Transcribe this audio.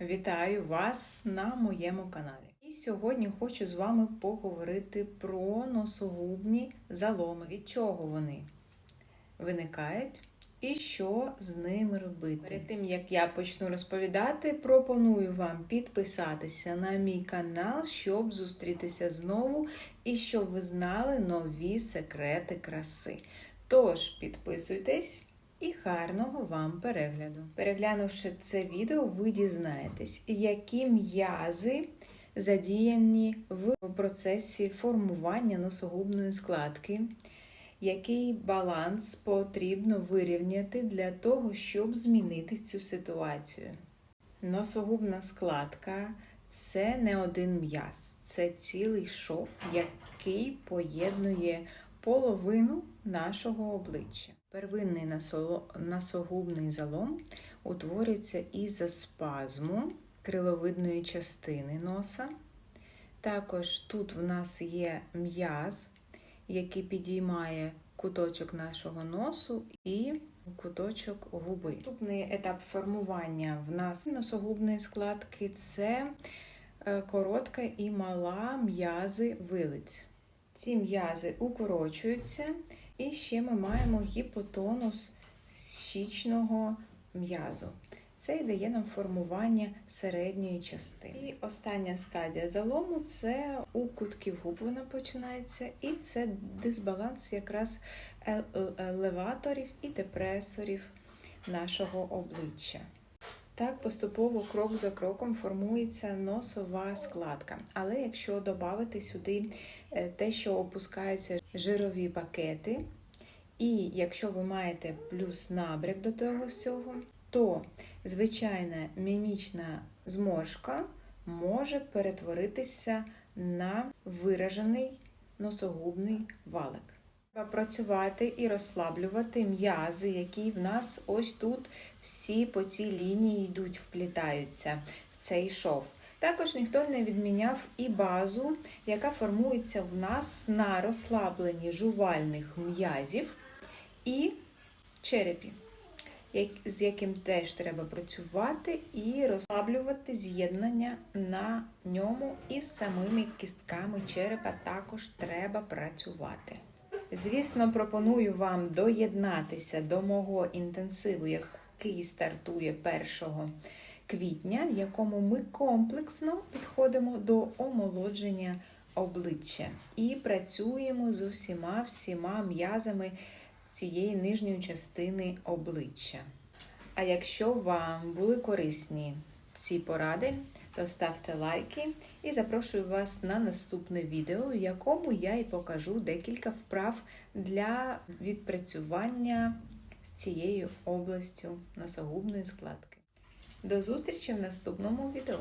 Вітаю вас на моєму каналі. І сьогодні хочу з вами поговорити про носогубні заломи. Від чого вони виникають і що з ними робити. Перед тим як я почну розповідати, пропоную вам підписатися на мій канал, щоб зустрітися знову і щоб ви знали нові секрети краси. Тож підписуйтесь. І гарного вам перегляду. Переглянувши це відео, ви дізнаєтесь, які м'язи задіяні в процесі формування носогубної складки, який баланс потрібно вирівняти для того, щоб змінити цю ситуацію. Носогубна складка це не один м'яз, це цілий шов, який поєднує половину нашого обличчя. Первинний носогубний залом утворюється із-за спазму криловидної частини носа. Також тут в нас є м'яз, який підіймає куточок нашого носу і куточок губи. Наступний етап формування в нас носогубної складки це коротка і мала м'язи вилиць. Ці м'язи укорочуються. І ще ми маємо гіпотонус щічного м'язу. Це і дає нам формування середньої частини. І остання стадія залому це у кутків губ вона починається, і це дисбаланс якраз елеваторів і депресорів нашого обличчя. Так, поступово крок за кроком формується носова складка. Але якщо додати сюди те, що опускаються жирові пакети, і якщо ви маєте плюс набряк до того всього, то звичайна мімічна зморшка може перетворитися на виражений носогубний валик. Треба працювати і розслаблювати м'язи, які в нас ось тут всі по цій лінії йдуть, вплітаються в цей шов. Також ніхто не відміняв і базу, яка формується в нас на розслабленні жувальних м'язів і черепі, з яким теж треба працювати і розслаблювати з'єднання на ньому із самими кістками черепа також треба працювати. Звісно, пропоную вам доєднатися до мого інтенсиву, який стартує 1 квітня, в якому ми комплексно підходимо до омолодження обличчя і працюємо з усіма всіма м'язами цієї нижньої частини обличчя. А якщо вам були корисні ці поради, то ставте лайки і запрошую вас на наступне відео, в якому я і покажу декілька вправ для відпрацювання з цією областю носогубної складки. До зустрічі в наступному відео!